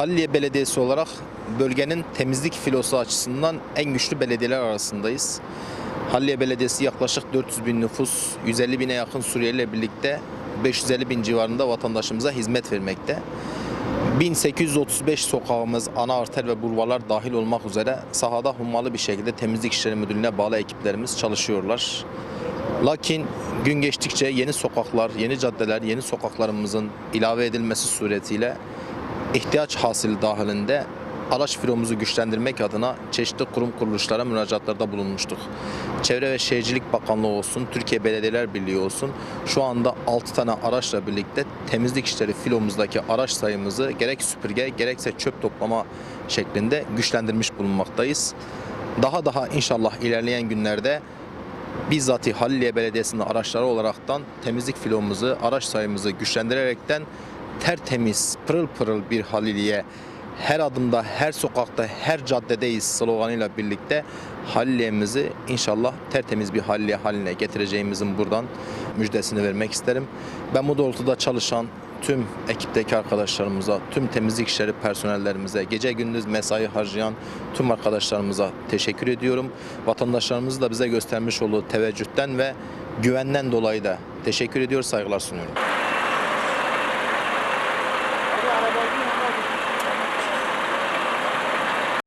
Halliye Belediyesi olarak bölgenin temizlik filosu açısından en güçlü belediyeler arasındayız. Halliye Belediyesi yaklaşık 400 bin nüfus, 150 bine yakın Suriyeli ile birlikte 550 bin civarında vatandaşımıza hizmet vermekte. 1835 sokağımız, ana arter ve bulvarlar dahil olmak üzere sahada hummalı bir şekilde Temizlik İşleri Müdürlüğü'ne bağlı ekiplerimiz çalışıyorlar. Lakin gün geçtikçe yeni sokaklar, yeni caddeler, yeni sokaklarımızın ilave edilmesi suretiyle ihtiyaç hasili dahilinde araç filomuzu güçlendirmek adına çeşitli kurum kuruluşlara müracaatlarda bulunmuştuk. Çevre ve Şehircilik Bakanlığı olsun, Türkiye Belediyeler Birliği olsun şu anda 6 tane araçla birlikte temizlik işleri filomuzdaki araç sayımızı gerek süpürge gerekse çöp toplama şeklinde güçlendirmiş bulunmaktayız. Daha daha inşallah ilerleyen günlerde bizzati Haliliye Belediyesi'nin araçları olaraktan temizlik filomuzu, araç sayımızı güçlendirerekten tertemiz, pırıl pırıl bir Haliliye her adımda, her sokakta, her caddedeyiz sloganıyla birlikte Haliliye'mizi inşallah tertemiz bir Haliliye haline getireceğimizin buradan müjdesini vermek isterim. Ben bu doğrultuda çalışan tüm ekipteki arkadaşlarımıza, tüm temizlik işleri personellerimize, gece gündüz mesai harcayan tüm arkadaşlarımıza teşekkür ediyorum. Vatandaşlarımızı da bize göstermiş olduğu teveccühten ve güvenden dolayı da teşekkür ediyor, saygılar sunuyorum.